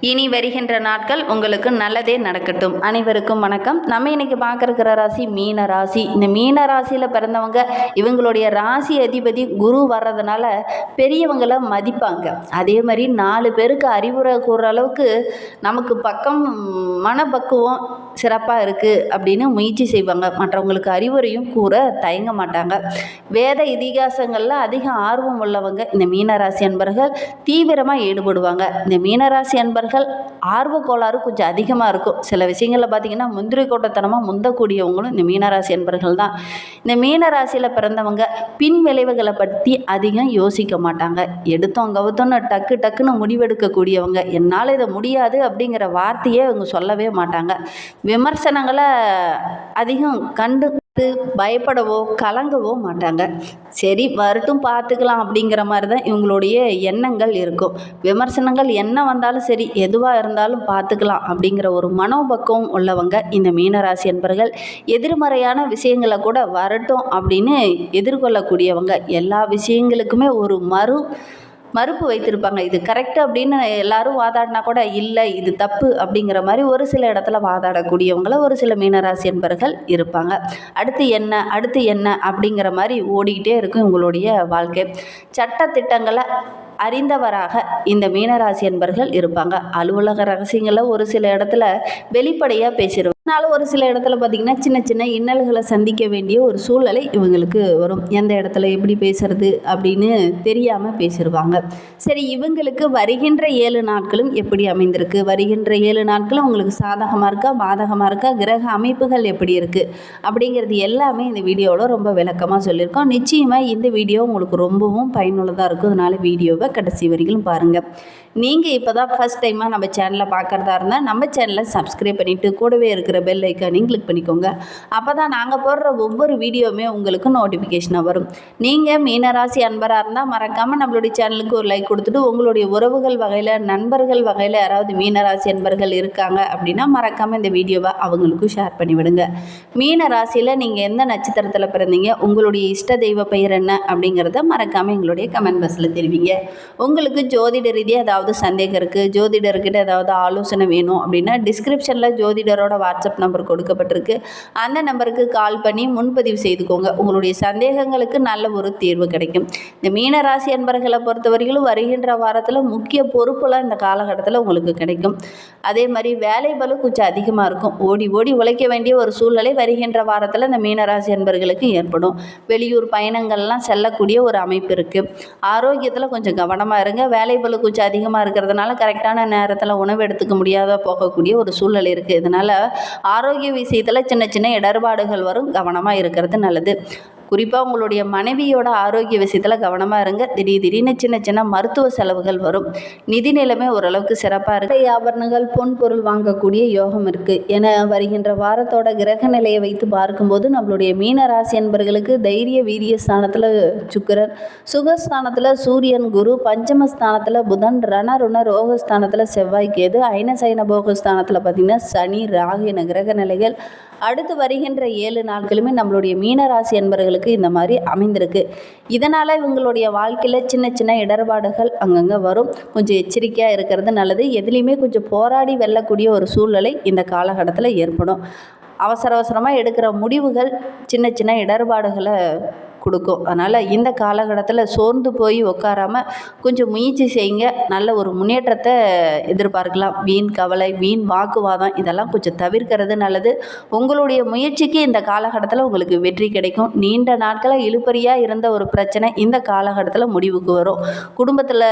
இனி வருகின்ற நாட்கள் உங்களுக்கு நல்லதே நடக்கட்டும். அனைவருக்கும் வணக்கம். நம்ம இன்னைக்கு பார்க்கறக்கிற ராசி மீன ராசி. இந்த மீன ராசியில் பிறந்தவங்க இவங்களுடைய ராசி அதிபதி குரு வர்றதுனால பெரியவங்களை மதிப்பாங்க. அதே மாதிரி நாலு பேருக்கு அறிவுரை கூறுற அளவுக்கு நமக்கு பக்கம் மனப்பக்குவம் சிறப்பாக இருக்குது அப்படின்னு முயற்சி செய்வாங்க. மற்றவங்களுக்கு அறிவுரையும் கூற தயங்க மாட்டாங்க. வேத இதிகாசங்களில் அதிக ஆர்வம் உள்ளவங்க இந்த மீனராசி அன்பர்கள் தீவிரமாக ஈடுபடுவாங்க. இந்த மீனராசி அன்பர்கள் ஆர்வ கோளாறு கொஞ்சம் அதிகமாக இருக்கும். சில விஷயங்களில் பார்த்தீங்கன்னா முந்திரி கோட்டத்தனமாக முந்தக்கூடியவங்களும் இந்த மீனராசி அன்பர்கள் தான். இந்த மீனராசியில் பிறந்தவங்க பின் விளைவுகளை பற்றி அதிகம் யோசிக்க மாட்டாங்க. எடுத்தோம் கவுத்தோன்னு டக்கு டக்குன்னு முடிவெடுக்கக்கூடியவங்க. என்னால் இதை முடியாது அப்படிங்கிற வார்த்தையே அவங்க சொல்லவே மாட்டாங்க. விமர்சனங்களை அதிகம் கண்டு பயப்படவோ கலங்கவோ மாட்டாங்க. சரி வரட்டும் பார்த்துக்கலாம் அப்படிங்கிற மாதிரி தான் இவங்களுடைய எண்ணங்கள் இருக்கும். விமர்சனங்கள் என்ன வந்தாலும் சரி எதுவாக இருந்தாலும் பார்த்துக்கலாம் அப்படிங்கிற ஒரு மனோபக்குவம் உள்ளவங்க இந்த மீனராசி என்பர்கள். எதிர்மறையான விஷயங்களை கூட வரட்டும் அப்படின்னு எதிர்கொள்ளக்கூடியவங்க. எல்லா விஷயங்களுக்குமே ஒரு மறு மறுப்பு வைத்திருப்பாங்க. இது கரெக்டு அப்படின்னு எல்லாரும் வாதாடினா கூட இல்லை இது தப்பு அப்படிங்கிற மாதிரி ஒரு சில இடத்துல வாதாடக்கூடியவங்கள ஒரு சில மீனராசி என்பர்கள் இருப்பாங்க. அடுத்து என்ன அடுத்து என்ன அப்படிங்கிற மாதிரி ஓடிக்கிட்டே இருக்கும் இவங்களுடைய வாழ்க்கை. சட்ட திட்டங்களை அறிந்தவராக இந்த மீனராசி என்பர்கள் இருப்பாங்க. அலுவலக ரகசியங்களை ஒரு சில இடத்துல வெளிப்படையாக பேசிடுவாங்க அதனால் ஒரு சில இடத்துல பார்த்திங்கன்னா சின்ன சின்ன இன்னல்களை சந்திக்க வேண்டிய ஒரு சூழ்நிலை இவங்களுக்கு வரும். எந்த இடத்துல எப்படி பேசுறது அப்படின்னு தெரியாமல் பேசிடுவாங்க சரி இவங்களுக்கு வருகின்ற ஏழு நாட்களும் எப்படி அமைந்திருக்கு? வருகின்ற ஏழு நாட்களும் உங்களுக்கு சாதகமாக இருக்கா பாதகமாக இருக்கா? கிரக அமைப்புகள் எப்படி இருக்குது அப்படிங்கிறது எல்லாமே இந்த வீடியோவில் ரொம்ப விளக்கமாக சொல்லியிருக்கோம். நிச்சயமாக இந்த வீடியோ உங்களுக்கு ரொம்பவும் பயனுள்ளதாக இருக்கும். அதனால் வீடியோவை கடைசி வரைக்கும் பாருங்கள் நீங்கள் இப்போ தான் ஃபஸ்ட் டைமாக நம்ம சேனலை பார்க்குறதா இருந்தால் நம்ம சேனலை சப்ஸ்கிரைப் பண்ணிவிட்டு கூடவே இருக்கிற பெல் ஐக்கானையும் கிளிக் பண்ணிக்கோங்க. அப்போ தான் நாங்கள் போடுற ஒவ்வொரு வீடியோவுமே உங்களுக்கு நோட்டிஃபிகேஷனாக வரும். நீங்கள் மீனராசி அன்பராக இருந்தால் மறக்காமல் நம்மளுடைய சேனலுக்கு ஒரு லைக் கொடுத்துட்டு உங்களுடைய உறவுகள் வகையில் நண்பர்கள் வகையில் யாராவது மீனராசி அன்பர்கள் இருக்காங்க அப்படின்னா மறக்காமல் இந்த வீடியோவை அவங்களுக்கும் ஷேர் பண்ணிவிடுங்க. மீன ராசியில் நீங்கள் எந்த நட்சத்திரத்தில் பிறந்தீங்க உங்களுடைய இஷ்ட தெய்வ பெயர் என்ன அப்படிங்கிறத மறக்காமல் எங்களுடைய கமெண்ட் பாக்ஸில் தெரிவிங்க. உங்களுக்கு ஜோதிட ரீதியாக ஏதாவது சந்தேகம் இருக்குது ஜோதிடர்கிட்ட ஏதாவது ஆலோசனை வேணும் அப்படின்னா டிஸ்கிரிப்ஷனில் ஜோதிடரோட வாட்ஸ்அப் நம்பர் கொடுக்கப்பட்டிருக்கு. அந்த நம்பருக்கு கால் பண்ணி முன்பதிவு செய்துக்கோங்க. உங்களுடைய சந்தேகங்களுக்கு நல்ல ஒரு தீர்வு கிடைக்கும். இந்த மீனராசி அன்பர்களை பொறுத்தவரையிலும் வருகின்ற வாரத்தில் முக்கிய பொறுப்புலாம் இந்த காலகட்டத்தில் உங்களுக்கு கிடைக்கும். அதே மாதிரி வேலை பலு கொஞ்சம் அதிகமாக இருக்கும். ஓடி ஓடி உழைக்க வேண்டிய ஒரு சூழ்நிலை வருகின்ற வாரத்தில் இந்த மீனராசி அன்பர்களுக்கு ஏற்படும். வெளியூர் பயணங்கள்லாம் செல்லக்கூடிய ஒரு அமைப்பு இருக்குது ஆரோக்கியத்தில் கொஞ்சம் கவனமாக இருங்க. வேலை பலு கொஞ்சம் அதிகமாக இருக்கிறதுனால கரெக்டான நேரத்தில் உணவு எடுத்துக்க முடியாத போகக்கூடிய ஒரு சூழ்நிலை இருக்குது இதனால் ஆரோக்கிய விஷயத்தில் சின்ன சின்ன இடர்பாடுகள் வரும். கவனமாக இருக்கிறது நல்லது. குறிப்பாக உங்களுடைய மனைவியோட ஆரோக்கிய விஷயத்தில் கவனமாக இருங்க. திடீர் திடீர்னு சின்ன சின்ன மருத்துவ செலவுகள் வரும். நிதி நிலைமை ஓரளவுக்கு சிறப்பாக இருக்குது ஆபரணங்கள் பொன் பொருள் வாங்கக்கூடிய யோகம் இருக்குது என வருகின்ற வாரத்தோட கிரக நிலையை வைத்து பார்க்கும்போது நம்மளுடைய மீன ராசி என்பர்களுக்கு தைரிய வீரிய ஸ்தானத்தில் சுக்கரன் சுகஸ்தானத்தில் சூரியன் குரு பஞ்சமஸ்தானத்தில் புதன் ரணருண ரோகஸ்தானத்தில் செவ்வாய் கேது ஐனசைன போகஸ்தானத்தில் பார்த்திங்கன்னா சனி ராகு என கிரக நிலைகள். அடுத்து வருகின்ற ஏழு நாட்களுமே நம்மளுடைய மீனராசி என்பர்களுக்கு இந்த மாதிரி அமைந்திருக்கு. இதனால் இவங்களுடைய வாழ்க்கையில் சின்ன சின்ன இடர்பாடுகள் அங்கங்கே வரும். கொஞ்சம் எச்சரிக்கையாக இருக்கிறது நல்லது. எதுலேயுமே கொஞ்சம் போராடி வெல்லக்கூடிய ஒரு சூழ்நிலை இந்த காலகட்டத்தில் ஏற்படும். அவசர அவசரமாக எடுக்கிற முடிவுகள் சின்ன சின்ன இடர்பாடுகளை கொடுக்கும். அதனால் இந்த காலகட்டத்தில் சோர்ந்து போய் உட்காராமல் கொஞ்சம் முயற்சி செய்யுங்க நல்ல ஒரு முன்னேற்றத்தை எதிர்பார்க்கலாம். வீண் கவலை வீண் வாக்குவாதம் இதெல்லாம் கொஞ்சம் தவிர்க்கிறது நல்லது. உங்களுடைய முயற்சிக்கு இந்த காலகட்டத்தில் உங்களுக்கு வெற்றி கிடைக்கும். நீண்ட நாட்களாக இழுப்பறியாக இருந்த ஒரு பிரச்சனை இந்த காலகட்டத்தில் முடிவுக்கு வரும். குடும்பத்தில்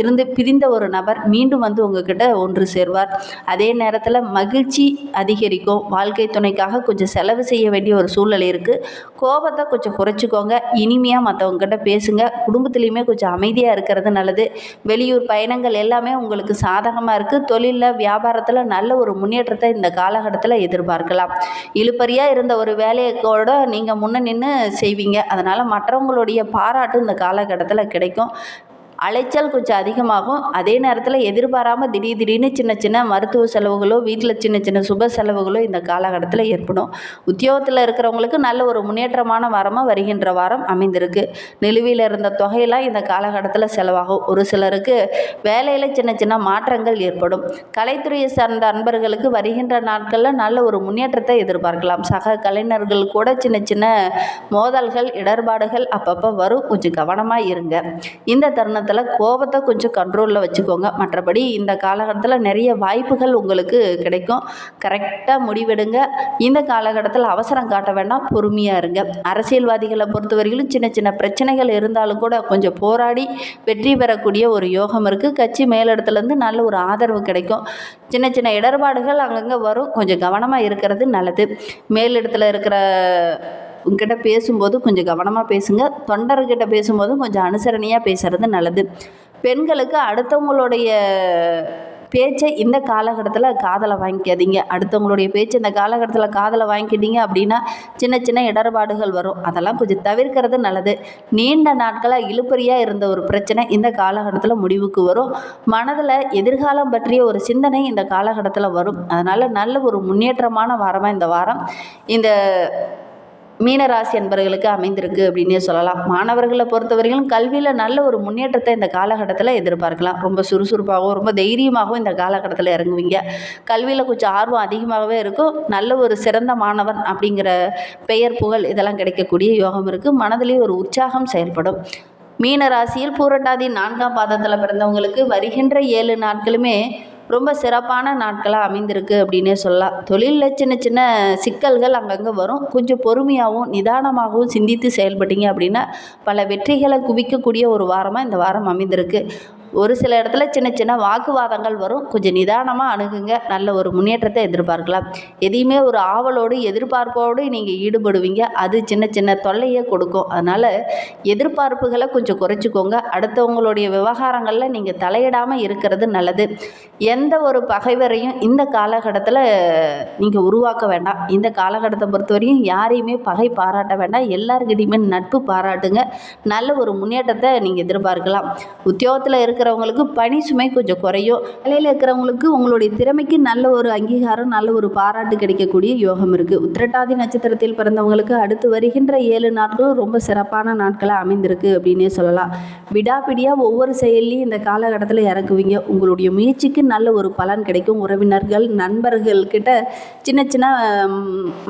இருந்து பிரிந்த ஒரு நபர் மீண்டும் வந்து உங்ககிட்ட ஒன்று சேர்வார். அதே நேரத்தில் மகிழ்ச்சி அதிகரிக்கும். வாழ்க்கை துணைக்காக கொஞ்சம் செலவு செய்ய வேண்டிய ஒரு சூழ்நிலை இருக்குது கோபத்தை கொஞ்சம் குறைச்சிக்கோங்க. இனிமையாக மற்றவங்ககிட்ட பேசுங்க. குடும்பத்துலேயுமே கொஞ்சம் அமைதியாக இருக்கிறது நல்லது. வெளியூர் பயணங்கள் எல்லாமே உங்களுக்கு சாதகமாக இருக்குது தொழிலில் வியாபாரத்தில் நல்ல ஒரு முன்னேற்றத்தை இந்த காலகட்டத்தில் எதிர்பார்க்கலாம். இழுப்பறியாக இருந்த ஒரு வேலையை கூட நீங்கள் முன்ன நின்று செய்வீங்க. அதனால் மற்றவங்களுடைய பாராட்டு இந்த காலகட்டத்தில் கிடைக்கும். அலைச்சல் கொஞ்சம் அதிகமாகும். அதே நேரத்தில் எதிர்பாராமல் திடீர் திடீர்னு சின்ன சின்ன மருத்துவ செலவுகளோ வீட்டில் சின்ன சின்ன சுப செலவுகளோ இந்த காலகட்டத்தில் ஏற்படும். உத்தியோகத்தில் இருக்கிறவங்களுக்கு நல்ல ஒரு முன்னேற்றமான வாரமாக வருகின்ற வாரம் அமைந்திருக்கு. நிலுவையில் இருந்த தொகையெல்லாம் இந்த காலகட்டத்தில் செலவாகும். ஒரு சிலருக்கு வேலையில் சின்ன சின்ன மாற்றங்கள் ஏற்படும். கலைத்துறையை சார்ந்த அன்பர்களுக்கு வருகின்ற நாட்களில் நல்ல ஒரு முன்னேற்றத்தை எதிர்பார்க்கலாம். சக கலைஞர்கள் கூட சின்ன சின்ன மோதல்கள் இடர்பாடுகள் அப்பப்போ வரும். கொஞ்சம் கவனமாக இருங்க. இந்த தருணத்தில் கோபத்தை கொஞ்சம் கண்ட்ரோலில் வச்சுக்கோங்க. மற்றபடி இந்த காலகட்டத்தில் நிறைய வாய்ப்புகள் உங்களுக்கு கிடைக்கும். கரெக்டாக முடிவெடுங்க. இந்த காலகட்டத்தில் அவசரம் காட்ட வேண்டாம். பொறுமையாக இருங்க. அரசியல்வாதிகளை பொறுத்தவரையிலும் சின்ன சின்ன பிரச்சனைகள் இருந்தாலும் கூட கொஞ்சம் போராடி வெற்றி பெறக்கூடிய ஒரு யோகம் இருக்குது கட்சி மேலிடத்துலேருந்து நல்ல ஒரு ஆதரவு கிடைக்கும். சின்ன சின்ன இடர்பாடுகள் அங்கங்கே வரும். கொஞ்சம் கவனமாக இருக்கிறது நல்லது. மேலிடத்தில் இருக்கிற உங்ககிட்ட பேசும்போது கொஞ்சம் கவனமாக பேசுங்க. தொண்டர்கிட்ட பேசும்போதும் கொஞ்சம் அனுசரணையாக பேசுகிறது நல்லது. பெண்களுக்கு அடுத்தவங்களுடைய பேச்சை இந்த காலகட்டத்தில் காதலை வாங்கிக்காதீங்க. அடுத்தவங்களுடைய பேச்சு இந்த காலகட்டத்தில் காதலை வாங்கிக்கிட்டீங்க அப்படின்னா சின்ன சின்ன இடர்பாடுகள் வரும். அதெல்லாம் கொஞ்சம் தவிர்க்கிறது நல்லது. நீண்ட நாட்களாக இழுப்பறியாக இருந்த ஒரு பிரச்சனை இந்த காலகட்டத்தில் முடிவுக்கு வரும். மனதில் எதிர்காலம் பற்றிய ஒரு சிந்தனை இந்த காலகட்டத்தில் வரும். அதனால் நல்ல ஒரு முன்னேற்றமான வாரமாக இந்த வாரம். இந்த மீனராசி என்பவர்களுக்கு அமைந்திருக்கு அப்படின்னே சொல்லலாம். மாணவர்களை பொறுத்தவரையிலும் கல்வியில் நல்ல ஒரு முன்னேற்றத்தை இந்த காலகட்டத்தில் எதிர்பார்க்கலாம். ரொம்ப சுறுசுறுப்பாகவும் ரொம்ப தைரியமாகவும் இந்த காலகட்டத்தில் இறங்குவீங்க. கல்வியில் கொஞ்சம் ஆர்வம் அதிகமாகவே இருக்கும். நல்ல ஒரு சிறந்த மாணவன் அப்படிங்கிற பெயர் புகழ் இதெல்லாம் கிடைக்கக்கூடிய யோகம் இருக்குது மனதிலே ஒரு உற்சாகம் செயல்படும். மீன ராசியில் பூரட்டாதி நான்காம் பாதத்தில் பிறந்தவங்களுக்கு வருகின்ற ஏழு நாட்களுமே ரொம்ப சிறப்பான நாட்களாக அமைந்திருக்கு அப்படின்னே சொல்லலாம். தொழிலில் சின்ன சின்ன சிக்கல்கள் அங்கங்கே வரும். கொஞ்சம் பொறுமையாகவும் நிதானமாகவும் சிந்தித்து செயல்பட்டீங்க அப்படின்னா பல வெற்றிகளை குவிக்கக்கூடிய ஒரு வாரமாக இந்த வாரம் அமைந்திருக்கு. ஒரு சில இடத்துல சின்ன சின்ன வாக்குவாதங்கள் வரும். கொஞ்சம் நிதானமாக அணுகுங்க. நல்ல ஒரு முன்னேற்றத்தை எதிர்பார்க்கலாம். எதையுமே ஒரு ஆவலோடு எதிர்பார்ப்போடு நீங்கள் ஈடுபடுவீங்க. அது சின்ன சின்ன தொல்லையே கொடுக்கும். அதனால் எதிர்பார்ப்புகளை கொஞ்சம் குறைச்சிக்கோங்க. அடுத்தவங்களுடைய விவகாரங்களில் நீங்கள் தலையிடாமல் இருக்கிறது நல்லது. எந்த ஒரு பகைவரையும் இந்த காலகட்டத்தில் நீங்கள் உருவாக்க வேண்டாம். இந்த காலகட்டத்தை பொறுத்தவரையும் யாரையுமே பகை பாராட்ட வேண்டாம். எல்லாருக்கிட்டையுமே நட்பு பாராட்டுங்க. நல்ல ஒரு முன்னேற்றத்தை நீங்கள் எதிர்பார்க்கலாம். உத்தியோகத்தில் இருக்கிற இருக்கிறவங்களுக்கு பணி சுமை கொஞ்சம் குறையும். வேலையில் இருக்கிறவங்களுக்கு உங்களுடைய திறமைக்கு நல்ல ஒரு அங்கீகாரம் நல்ல ஒரு பாராட்டு கிடைக்கக்கூடிய யோகம் இருக்குது உத்திரட்டாதி நட்சத்திரத்தில் பிறந்தவங்களுக்கு அடுத்து வருகின்ற ஏழு நாட்களும் ரொம்ப சிறப்பான நாட்களாக அமைந்திருக்கு அப்படின்னே சொல்லலாம். விடாபிடியாக ஒவ்வொரு செயல்லையும் இந்த காலகட்டத்தில் இறக்குவீங்க உங்களுடைய முயற்சிக்கு நல்ல ஒரு பலன் கிடைக்கும். உறவினர்கள் நண்பர்கள் கிட்ட சின்ன சின்ன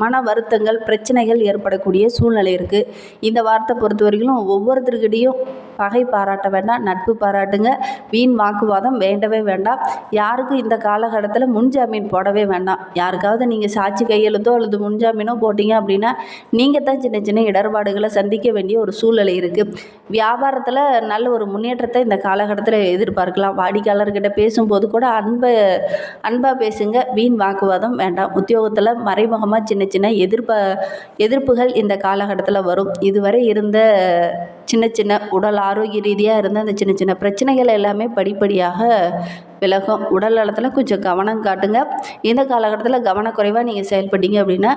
மன வருத்தங்கள் பிரச்சனைகள் ஏற்படக்கூடிய சூழ்நிலை இருக்குது இந்த வார்த்தை பொறுத்தவரையிலும் ஒவ்வொருத்தருக்கிட்டையும் பகை பாராட்ட வேண்டாம் நட்பு பாராட்டுங்க. வீண் வாக்குவாதம் வேண்டவே வேண்டாம். யாருக்கும் இந்த காலகட்டத்தில் முன்ஜாமீன் போடவே வேண்டாம். யாருக்காவது நீங்கள் சாட்சி கையெழுத்தோ அல்லது முன்ஜாமீனோ போட்டீங்க அப்படின்னா நீங்கள் தான் சின்ன சின்ன இடர்பாடுகளை சந்திக்க வேண்டிய ஒரு சூழ்நிலை இருக்குது வியாபாரத்தில் நல்ல ஒரு முன்னேற்றத்தை இந்த காலகட்டத்தில் எதிர்பார்க்கலாம். வாடிக்கையாளர்கிட்ட பேசும்போது கூட அன்பை அன்பாக பேசுங்க. வீண் வாக்குவாதம் வேண்டாம். உத்தியோகத்தில் மறைமுகமாக சின்ன சின்ன எதிர்ப்ப எதிர்ப்புகள் இந்த காலகட்டத்தில் வரும். இதுவரை இருந்த சின்ன சின்ன உடல் ஆரோக்கிய ரீதியாக இருந்த அந்த சின்ன சின்ன பிரச்சனைகள் எல்லாமே படிப்படியாக விலகும். உடல் நலத்தில் கொஞ்சம் கவனம் காட்டுங்க. இந்த காலகட்டத்தில் கவனக்குறைவாக நீங்கள் செயல்பட்டீங்க அப்படின்னா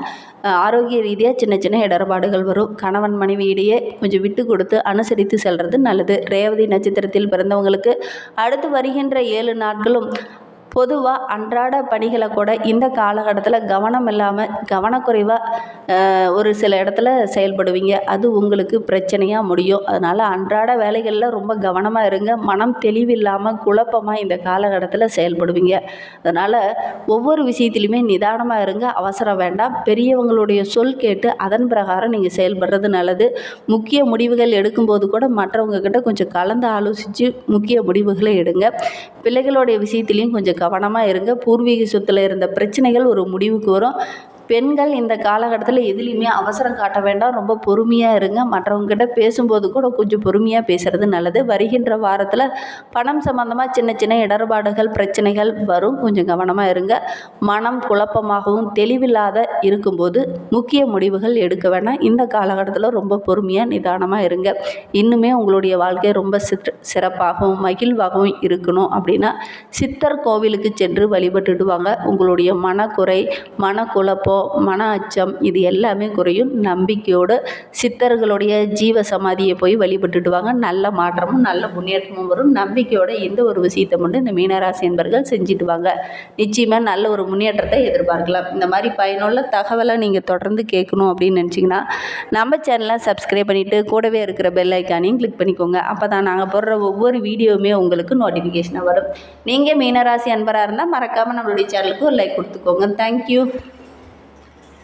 ஆரோக்கிய ரீதியாக சின்ன சின்ன இடர்பாடுகள் வரும். கணவன் மனைவி இடையே கொஞ்சம் விட்டு கொடுத்து அனுசரித்து செல்வது நல்லது. ரேவதி நட்சத்திரத்தில் பிறந்தவங்களுக்கு அடுத்து வருகின்ற ஏழு நாட்களும் பொதுவாக அன்றாட பணிகளை கூட இந்த காலகட்டத்தில் கவனம் இல்லாமல் கவனக்குறைவாக ஒரு சில இடத்துல செயல்படுவீங்க. அது உங்களுக்கு பிரச்சனையாக முடியும். அதனால் அன்றாட வேலைகளில் ரொம்ப கவனமாக இருங்க. மனம் தெளிவில்லாமல் குழப்பமாக இந்த காலகட்டத்தில் செயல்படுவீங்க. அதனால் ஒவ்வொரு விஷயத்துலையுமே நிதானமாக இருங்க. அவசரம் வேண்டாம். பெரியவங்களுடைய சொல் கேட்டு அதன் பிரகாரம் நீங்கள் செயல்படுறது நல்லது. முக்கிய முடிவுகள் எடுக்கும்போது கூட மற்றவங்க கிட்ட கொஞ்சம் கலந்து ஆலோசித்து முக்கிய முடிவுகளை எடுங்க. பிள்ளைகளுடைய விஷயத்துலையும் கொஞ்சம் கவனமாக இருங்க. பூர்வீக சொத்தில் இருந்த பிரச்சனைகள் ஒரு முடிவுக்கு வரும். பெண்கள் இந்த காலகட்டத்தில் எதுலேயுமே அவசரம் காட்ட வேண்டாம். ரொம்ப பொறுமையாக இருங்க. மற்றவங்ககிட்ட பேசும்போது கூட கொஞ்சம் பொறுமையாக பேசுகிறது நல்லது. வருகின்ற வாரத்தில் பணம் சம்மந்தமாக சின்ன சின்ன இடர்பாடுகள் பிரச்சனைகள் வரும். கொஞ்சம் கவனமாக இருங்க. மனம் குழப்பமாகவும் தெளிவில்லாத இருக்கும்போது முக்கிய முடிவுகள் எடுக்க வேண்டாம். இந்த காலகட்டத்தில் ரொம்ப பொறுமையாக நிதானமாக இருங்க. இன்னுமே உங்களுடைய வாழ்க்கை ரொம்ப சிற் சிறப்பாகவும் மகிழ்வாகவும் இருக்கணும் அப்படின்னா சித்தர் கோவிலுக்கு சென்று வழிபட்டுடுவாங்க உங்களுடைய மனக்குறை மனக்குழப்பம் மன அச்சம் இது எல்லாமே குறையும். நம்பிக்கையோடு சித்தர்களுடைய ஜீவ சமாதியை போய் வழிபட்டுட்டு வாங்க. நல்ல மாற்றமும் நல்ல முன்னேற்றமும் வரும். நம்பிக்கையோட எந்த ஒரு விஷயத்தை மட்டும் இந்த மீனராசி என்பர்கள் செஞ்சுட்டு வாங்க. நிச்சயமாக நல்ல ஒரு முன்னேற்றத்தை எதிர்பார்க்கலாம். இந்த மாதிரி பயனுள்ள தகவலை நீங்கள் தொடர்ந்து கேட்கணும் அப்படின்னு நினச்சிங்கன்னா நம்ம சேனலை சப்ஸ்கிரைப் பண்ணிவிட்டு கூடவே இருக்கிற பெல் ஐக்கானையும் கிளிக் பண்ணிக்கோங்க. அப்போ தான் நாங்கள் போடுற ஒவ்வொரு வீடியோவுமே உங்களுக்கு நோட்டிஃபிகேஷனாக வரும். நீங்கள் மீனராசி அன்பராக இருந்தால் மறக்காமல் நம்மளுடைய சேனலுக்கு ஒரு லைக் கொடுத்துக்கோங்க. தேங்க்யூ